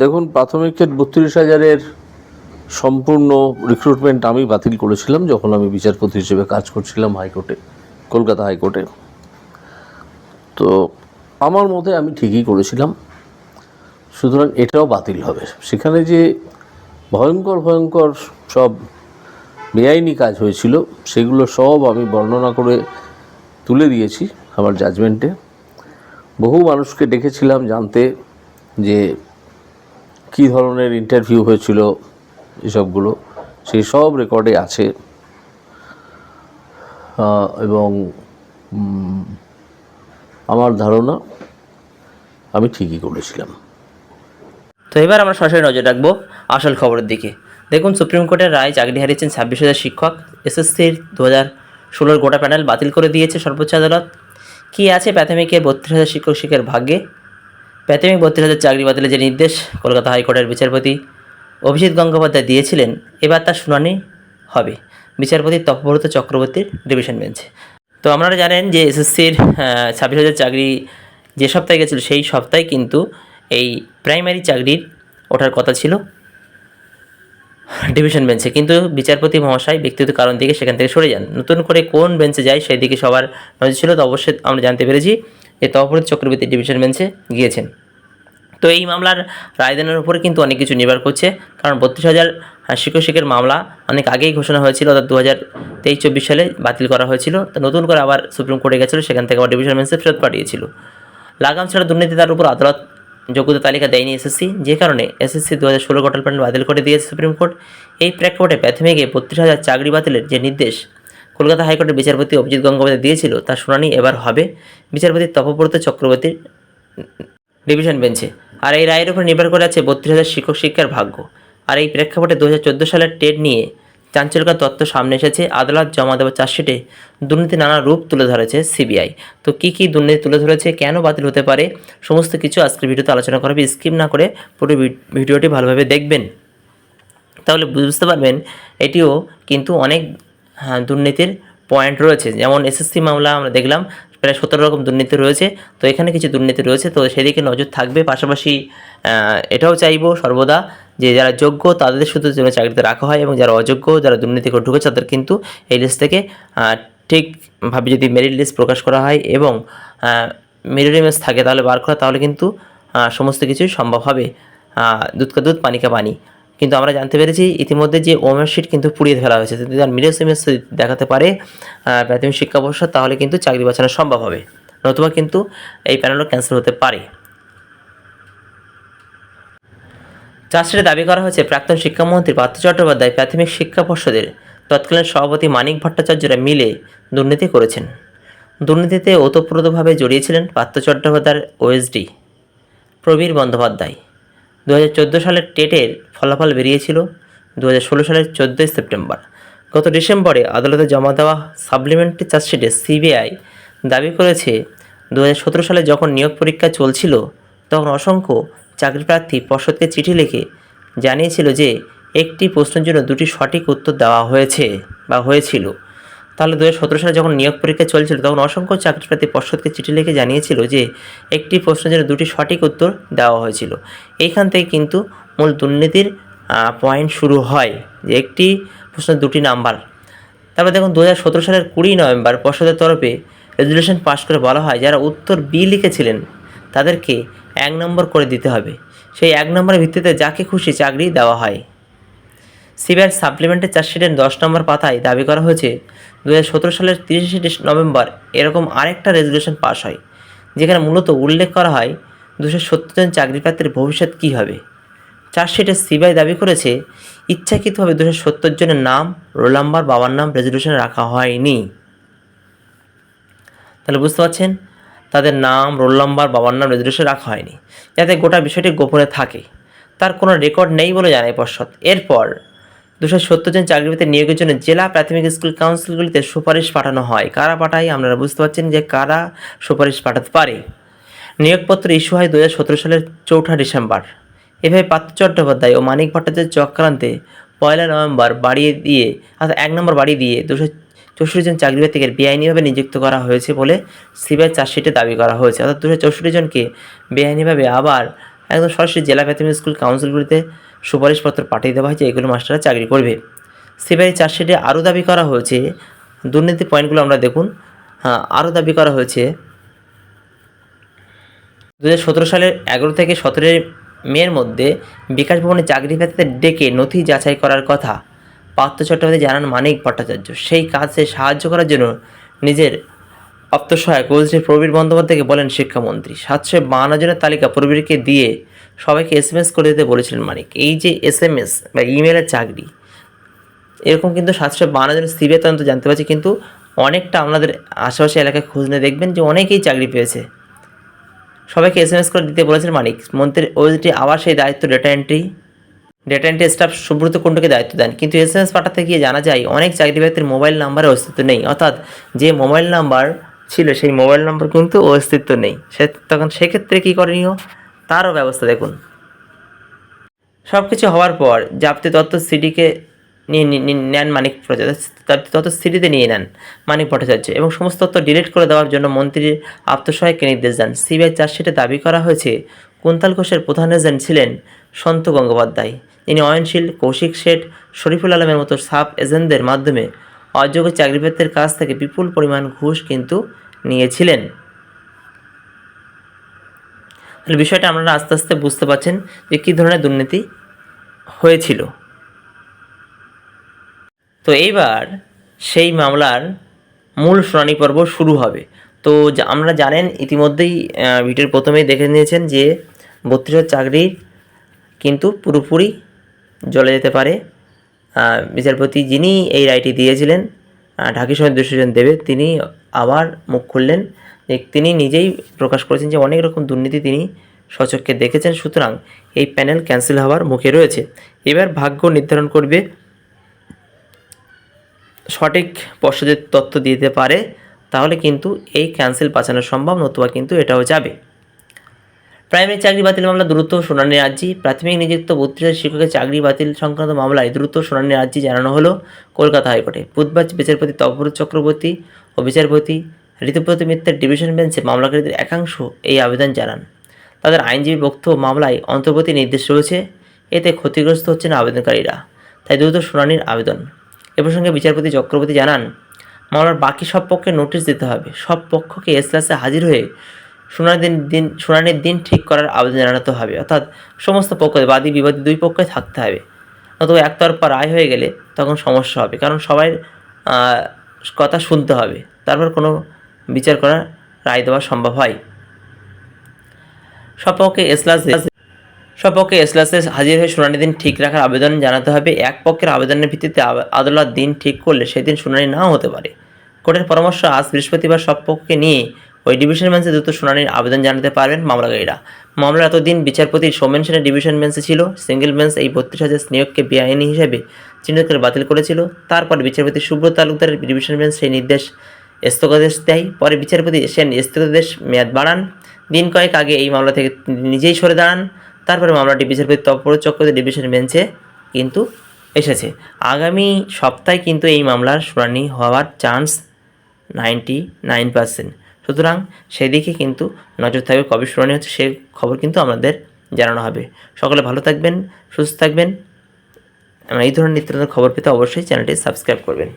দেখুন ক্ষেত বত্রিশ হাজারের সম্পূর্ণ রিক্রুটমেন্ট আমি বাতিল করেছিলাম যখন আমি বিচারপতি হিসেবে কাজ করছিলাম হাইকোর্টে, কলকাতা হাইকোর্টে। তো আমার মতে আমি ঠিকই করেছিলাম। সুতরাং এটাও বাতিল হবে। সেখানে যে ভয়ঙ্কর ভয়ঙ্কর সব বেআইনি কাজ হয়েছিল, সেগুলো সব আমি বর্ণনা করে তুলে দিয়েছি আমার জাজমেন্টে বহু মানুষকে ডেকেছিলাম জানতে যে কী ধরনের ইন্টারভিউ হয়েছিল এসবগুলো, সেই সব রেকর্ডে আছে। এবং আমার ধারণা আমি ঠিকই করেছিলাম। তো এবার আমরা সরাসরি নজর রাখব আসল খবরের দিকে। দেখুন, সুপ্রিম কোর্টের রায় চাকরি হারিয়েছেন ছাব্বিশ হাজার শিক্ষক। এসএসসির দু হাজার ষোলোর গোটা প্যানেল বাতিল করে দিয়েছে সর্বোচ্চ আদালত। কী আছে প্রাথমিকের বত্রিশ হাজার শিক্ষক শিক্ষকের ভাগ্যে? প্রাথমিক বত্রিশ হাজার চাকরি বাতিলের যে নির্দেশ কলকাতা হাইকোর্টের বিচারপতি অভিজিৎ গঙ্গোপাধ্যায় দিয়েছিলেন, এবার তার শুনানি হবে। বিচারপতি তপব্রত চক্রবর্তীর ডিভিশন বেঞ্চে। তো আপনারা জানেন যে এসএসসির ছাব্বিশ হাজার চাকরি যে সপ্তাহে গেছিল, সেই সপ্তাহে কিন্তু এই প্রাইমারি চাকরির ওঠার কথা ছিল ডিভিশন বেঞ্চে। কিন্তু বিচারপতি মহাশয় ব্যক্তিগত কারণ থেকে সেখান থেকে সরে যান। নতুন করে কোন বেঞ্চে যায় সেই দিকে সবার নজর ছিল, তো অবশ্যই আমরা জানতে পেরেছি। যে তপব্রত চক্রবর্তী ডিভিশন বেঞ্চে গিয়েছেন। তো এই মামলার রায়দানের উপরে কিন্তু অনেক কিছু নির্ভর করছে, কারণ বত্রিশ হাজার শিক্ষক মামলা অনেক আগেই ঘোষণা হয়েছিল, অর্থাৎ দু হাজার তেইশ চব্বিশ সালে বাতিল করা হয়েছিল। তো নতুন করে আবার সুপ্রিম কোর্টে গেছিল, সেখান থেকে আবার ডিভিশন বেঞ্চে ফেরত পাঠিয়েছিল। লাগাম ছাড়া দুর্নীতি তার উপর আদালত যোগ্যতা তালিকা দেয়নি এসএসসি, যে কারণে এসএসসি দু হাজার ষোলো গোটাল প্যানেল বাতিল করে দিয়েছে সুপ্রিম কোর্ট। এই প্রেক্ষাপটে প্রাথমিকে বত্রিশ হাজার চাকরি বাতিলের যে নির্দেশ কলকাতা হাইকোর্টের বিচারপতি অভিজিৎ গঙ্গোপাধ্যায় দিয়েছিল তার শুনানি এবার হবে। বিচারপতি তপব্রত চক্রবর্তীর ডিভিশন বেঞ্চে। আর এই রায়ের উপর নির্ভর করে আছে বত্রিশ হাজার শিক্ষক শিক্ষার ভাগ্য। আর এই প্রেক্ষাপটে দু হাজার চোদ্দ সালের টেট নিয়ে চাঞ্চল্যকর তথ্য সামনে এসেছে। আদালত জমা দেওয়া চার্জশিটে দুর্নীতি নানা রূপ তুলে ধরেছে সিবিআই। তো কী কী দুর্নীতি তুলে ধরেছে, কেন বাতিল হতে পারে, সমস্ত কিছু আজকের ভিডিওতে আলোচনা করা হবে। স্কিপ না করে পুরো ভিডিওটি ভালোভাবে দেখবেন। তাহলে বুঝতে পারবেন, এটিও কিন্তু অনেক হ্যাঁ, দুর্নীতির পয়েন্ট রয়েছে। যেমন এসএসসি মামলা আমরা দেখলাম প্রায় সতেরো রকম দুর্নীতি রয়েছে। তো এখানে কিছু দুর্নীতি রয়েছে তো সেদিকে নজর থাকবে। পাশাপাশি এটাও চাইব সর্বদা যে যারা যোগ্য তাদের শুধু যেন চাকরিতে রাখা হয় এবং যারা অযোগ্য যারা দুর্নীতি করে ঢুকেছে তাদের কিন্তু এই লিস্ট থেকে ঠিকভাবে যদি মেরিট লিস্ট প্রকাশ করা হয় এবং মেরিট ইমেজ থাকে তাহলে বার করা তাহলে কিন্তু সমস্ত কিছুই সম্ভব হবে। আহ, দুধ কা দুধ পানি কা পানি। কিন্তু আমরা জানতে পেরেছি ইতিমধ্যে যে ওমের শিট কিন্তু পুড়িয়ে ফেলা হয়েছে। যদি তার মিডিয়াস ইমেজ দেখাতে পারে প্রাথমিক শিক্ষা পর্ষদ তাহলে কিন্তু চাকরি বাঁচানো সম্ভব হবে। নতুবা কিন্তু এই প্যানেলও ক্যান্সেল হতে পারে। চার্জশিটে দাবি করা হয়েছে, প্রাক্তন শিক্ষামন্ত্রী পার্থ চট্টোপাধ্যায় প্রাথমিক শিক্ষা পর্ষদের তৎকালীন সভাপতি মানিক ভট্টাচার্যরা মিলে দুর্নীতি করেছেন। দুর্নীতিতে ওতপ্রোতভাবে জড়িয়েছিলেন পার্থ চট্টোপাধ্যায়ের ওএসডি প্রবীর বন্দ্যোপাধ্যায়। দু হাজার চোদ্দ সালের টেটের ফলাফল বেরিয়েছিল দু হাজার ষোলো সালের চোদ্দোই সেপ্টেম্বর। গত ডিসেম্বরে আদালতে জমা দেওয়া সাপ্লিমেন্টারি চার্জশিটে সিবিআই দাবি করেছে দু হাজার সতেরো সালে যখন নিয়োগ পরীক্ষা চলছিল, তখন অসংখ্য চাকরি প্রার্থী পর্ষদকে চিঠি লিখে জানিয়েছিল যে, একটি প্রশ্নের জন্য দুটি সঠিক উত্তর দেওয়া হয়েছে বা হয়েছিল। তাহলে দু হাজার সতেরো সালে যখন নিয়োগ পরীক্ষা চলছিল, তখন অসংখ্য চাকরিপ্রার্থী পর্ষদকে চিঠি লিখে জানিয়েছিল যে, একটি প্রশ্নের জন্য দুটি সঠিক উত্তর দেওয়া হয়েছিল। এইখান থেকে কিন্তু মূল দুর্নীতির পয়েন্ট শুরু হয় যে একটি প্রশ্নের দুটি নাম্বার। তারপর দেখুন দু হাজার সতেরো সালের কুড়ি নভেম্বর পর্ষদের তরফে রেজলিউশন পাশ করে বলা হয়, যারা উত্তর বি লিখেছিলেন, তাদেরকে এক নম্বর করে দিতে হবে। সেই এক নম্বরের ভিত্তিতে যাকে খুশি চাকরি দেওয়া হয়। সিবিআই সাপ্লিমেন্টের চার্জশিটের দশ নম্বর পাতায় দাবি করা হয়েছে দু হাজার সতেরো সালের তিরিশে নভেম্বর এরকম আরেকটা রেজলিউশন পাস হয়, যেখানে মূলত উল্লেখ করা হয় দুশো সত্তর জন চাকরি ভবিষ্যৎ কী হবে। চার্জশিটে সিবিআই দাবি করেছে, ইচ্ছাকৃতভাবে দুশো সত্তর জনের নাম, রোল নাম্বার, বাবার নাম রেজলিউশনে রাখা হয়নি। তাহলে বুঝতে পারছেন? তাদের নাম, রোল নাম্বার, বাবার নাম রেজলিউশনে রাখা হয়নি। যাতে গোটা বিষয়টি গোপনে থাকে। তার কোনো রেকর্ড নেই বলে জানায় পর্ষদ। এরপর দুশো সত্তর জন চাকরিতে নিয়োগের জন্য জেলা প্রাথমিক স্কুল কাউন্সিলগুলিতে সুপারিশ পাঠানো হয়। কারা পাঠায় আপনারা বুঝতে পারছেন যে কারা সুপারিশ পাঠাতে পারে। নিয়োগপত্র ইস্যু হয় দু হাজার সতেরো সালের চৌঠা ডিসেম্বর। এভাবে পার্থ চট্টোপাধ্যায় ও মানিক ভট্টাচার্য চক্রান্তে পয়লা নভেম্বর বাড়িয়ে দিয়ে, অর্থাৎ এক নম্বর বাড়িয়ে দিয়ে দুশো চৌষট্টি জন চাকরি প্রার্থীকে বেআইনিভাবে নিযুক্ত করা হয়েছে বলে সিবিআই চার্জশিটে দাবি করা হয়েছে। অর্থাৎ দুশো চৌষট্টি জনকে বেআইনিভাবে আবার একদম সরাসরি জেলা প্রাথমিক স্কুল কাউন্সিলগুলিতে সুপারিশপত্র পাঠিয়ে দেওয়া হয়েছে, এগুলো মাস্টাররা চাকরি করবে। সিবিআই চার্জশিটে আরও দাবি করা হয়েছে, দুর্নীতি পয়েন্টগুলো আমরা দেখুন হ্যাঁ আরও দাবি করা হয়েছে। দু সতেরো সালের এগারো থেকে সতেরোই মের মধ্যে বিকাশ ভবনে চাকরি প্রার্থীদের ডেকে নথি যাচাই করার কথা পার্থ চট্টোপাধ্যায় জানান মানিক ভট্টাচার্য। সেই কাজে সাহায্য করার জন্য নিজের আত্মসহায়ক বলছে প্রবীর বন্দ্যোপাধ্যায়কে বলেন শিক্ষামন্ত্রী। সাতশো বাহান্ন জনের তালিকা প্রবীরকে দিয়ে সবাইকে এস এম এস করে দিতে বলেছিলেন মানিক। এই যে এস এম এস বা ইমেলের চাকরি, এরকম কিন্তু সাতশো বান্ন জন সিবিআই তদন্ত জানতে পারছি, কিন্তু অনেকটা আপনাদের আশেপাশে এলাকায় খোঁজ নিয়ে দেখবেন যে অনেকেই চাকরি পেয়েছে। সবাইকে এস এম এস করে দিতে বলেছেন মানিক। মন্ত্রীর ওইটি আবার সেই দায়িত্ব data entry data entry staff Subrata কুণ্ডকে দায়িত্ব দেন। কিন্তু এস এম এস পাঠাতে গিয়ে জানা যায়, অনেক চাকরি মোবাইল নাম্বারের অস্তিত্ব নেই। অর্থাৎ যে মোবাইল নাম্বার ছিল, সেই মোবাইল নম্বর কিন্তু অস্তিত্ব নেই। সে তখন সেক্ষেত্রে কী করণীয়? তারও ব্যবস্থা দেখুন। সব কিছু হওয়ার পর জাপ্তি তত্ত্ব সিডিকে নিয়ে নেন মানিক তত্ত্ব সিডিতে নিয়ে নেন মানিক ভট্টাচার্য এবং সমস্ত তত্ত্ব ডিলিট করে দেওয়ার জন্য মন্ত্রীর আত্মসহায়ককে নির্দেশ দেন। সিবিআই চার্জশিটে দাবি করা হয়েছে, কুন্তাল ঘোষের প্রধান এজেন্ট ছিলেন সন্ত গঙ্গোপাধ্যায়। তিনি অয়নশীল, কৌশিক শেঠ, শরীফুল আলমের মতো সাব এজেন্টদের মাধ্যমে অযোগ্য চাকরিপ্রার্থীর কাছ থেকে বিপুল পরিমাণ ঘুষ কিন্তু নিয়েছিলেন। তাহলে বিষয়টা আপনারা আস্তে আস্তে বুঝতে পারছেন যে কী ধরনের দুর্নীতি হয়েছিল। তো এইবার সেই মামলার মূল শুনানি পর্ব শুরু হবে। তো আমরা জানেন ইতিমধ্যেই ভিডিওর প্রথমেই দেখে নিয়েছেন যে বত্রিশ হাজার চাকরি কিন্তু পুরোপুরি জ্বলে যেতে পারে। বিচারপতি যিনি এই রায়টি দিয়েছিলেন ঢাকি ডিসিশন দেবে, তিনি আবার মুখ খুললেন যে তিনি নিজেই প্রকাশ করেছেন যে অনেক রকম দুর্নীতি তিনি সচক্ষে দেখেছেন। সুতরাং এই প্যানেল ক্যান্সেল হওয়ার মুখে রয়েছে। এবার ভাগ্য নির্ধারণ করবে, সঠিক পর্ষদের তথ্য দিতে পারে, তাহলে কিন্তু এই ক্যান্সেল বাঁচানো সম্ভব, নতুবা কিন্তু এটাও যাবে। প্রাইমারি চাকরি বাতিল মামলা দ্রুত শুনানির আর্জি। প্রাথমিক নিযুক্ত বত্রিশ শিক্ষকের চাকরি বাতিল সংক্রান্ত মামলায় দ্রুত শুনানির আর্জি জানানো হলো কলকাতা হাইকোর্টে। বুধবার বিচারপতি তপব্রত চক্রবর্তী ও বিচারপতি ঋতুব্রত মিত্রের ডিভিশন বেঞ্চে মামলাকারীদের একাংশ এই আবেদন জানান। তাদের আইনজীবী বক্তব্য মামলায় অন্তর্বর্তী নির্দেশ রয়েছে, এতে ক্ষতিগ্রস্ত হচ্ছেন আবেদনকারীরা। তাই দ্রুত শুনানির আবেদন। এ প্রসঙ্গে বিচারপতি চক্রবর্তী জানান, মামলার বাকি সব পক্ষে নোটিশ দিতে হবে। সব পক্ষকে এসলাসে হাজির হয়ে শুনানির দিন শুনানির দিন ঠিক করার আবেদন জানাতে হবে। অর্থাৎ সমস্ত পক্ষ বাদী বিবাদী দুই পক্ষে থাকতে হবে। নতুবা একতরফা রায় হয়ে গেলে তখন সমস্যা হবে। কারণ সবাই কথা শুনতে হবে। তারপর কোনো বিচার করার রায় দেওয়া সম্ভব হয়। সপক্ষে এসলাস সপক্ষে এসলাসে হাজির হয়ে শুনানি দিন ঠিক রাখার আবেদন জানাতে হবে। এক পক্ষের আবেদনের ভিত্তিতে আদালত দিন ঠিক করলে সেদিন শুনানি নাও হতে পারে। কোর্টের পরামর্শ আজ বৃহস্পতিবার সব পক্ষকে নিয়ে ওই ডিভিশন বেঞ্চে দ্রুত শুনানির আবেদন জানাতে পারবেন মামলাকারীরা। মামলার এতদিন বিচারপতি সৌমেন সেনের ডিভিশন বেঞ্চে ছিল। সিঙ্গেল বেঞ্চ এই বত্রিশ হাজার নিয়োগকে বেআইনি হিসেবে চিহ্নিত করে বাতিল করেছিল। তারপর বিচারপতি সুব্রত তালুকদারের ডিভিশন বেঞ্চ সেই নির্দেশ স্থগিতাদেশ দেয়। পরে বিচারপতি সেন স্থগিতাদেশ মেয়াদ বাড়ান। দিন কয়েক আগে এই মামলা থেকে নিজেই সরে দাঁড়ান। তারপরে মামলাটি বিচারপতি তপর চক্রবর্তী ডিভিশন বেঞ্চে কিন্তু এসেছে। আগামী সপ্তাহে কিন্তু এই মামলার শুনানি হওয়ার চান্স নাইনটি নাইন পার্সেন্ট সুতরাং সেদিকে কিন্তু নজর থাকবে। কবে শুনানি হচ্ছে সে খবর কিন্তু আমাদের জানানো হবে। সকলে ভালো থাকবেন, সুস্থ থাকবেন। এই ধরনের নিত্য খবর পেতে অবশ্যই চ্যানেলটি সাবস্ক্রাইব করবেন।